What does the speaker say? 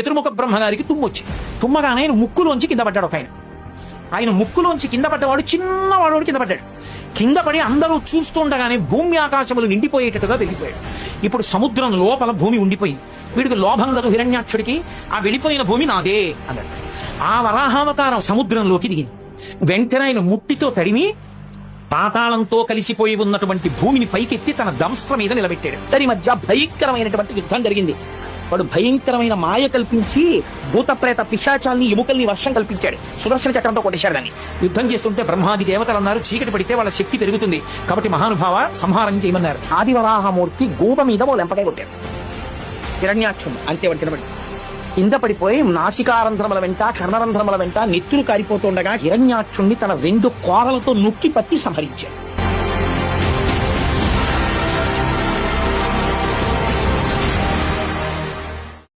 చతుర్ముఖ బ్రహ్మగారికి తుమ్మొచ్చి తుమ్మగానే ఆయన ముక్కులోంచి కింద పడ్డాడు ఒక ఆయన. ఆయన ముక్కులోంచి కింద పడ్డవాడు చిన్నవాడు కింద పడ్డాడు. కింద పడి అందరూ చూస్తుండగానే భూమి ఆకాశములు నిండిపోయేటట్టుగా వెళ్ళిపోయాడు. ఇప్పుడు సముద్రం లోపల భూమి ఉండిపోయింది. వీడికి లోభం కదు హిరణ్యాక్షుడికి ఆ వెళ్ళిపోయిన భూమి నాదే అన్నాడు. ఆ వరాహావతారం సముద్రంలోకి దిగింది. వెంటనే ఆయన ముట్టితో తడిమి పాతాళంతో కలిసిపోయి ఉన్నటువంటి భూమిని పైకెత్తి తన దంస్త్ర మీద నిలబెట్టాడు. ఇద్దరి మధ్య భయంకరమైనటువంటి యుద్ధం జరిగింది. వాడు భయంకరమైన మాయ కల్పించి భూతప్రేత పిశాచాల్ని ఎముకల్ని వర్షం కల్పించాడు. సుదర్శన చక్రంతో కొట్టేశాడు దాన్ని. యుద్ధం చేస్తుంటే బ్రహ్మాది దేవతలు అన్నారు చీకటి పడితే వాళ్ళ శక్తి పెరుగుతుంది. కాబట్టి మహానుభావ సంహారం చేయమన్నారు. ఆదివరాహమూర్తి గోప మీద ఓ లెంపకాయ కొట్టాడు. హిరణ్యాక్షుడు అంతే వాడు కిందపడి. కింద పడిపోయి నాసికారంధ్రముల వెంట కర్ణరంధ్రముల వెంట నెత్తులు కారిపోతుండగా హిరణ్యాక్షుణ్ణి తన రెండు కోరలతో నొక్కి పట్టి సంహరించాడు.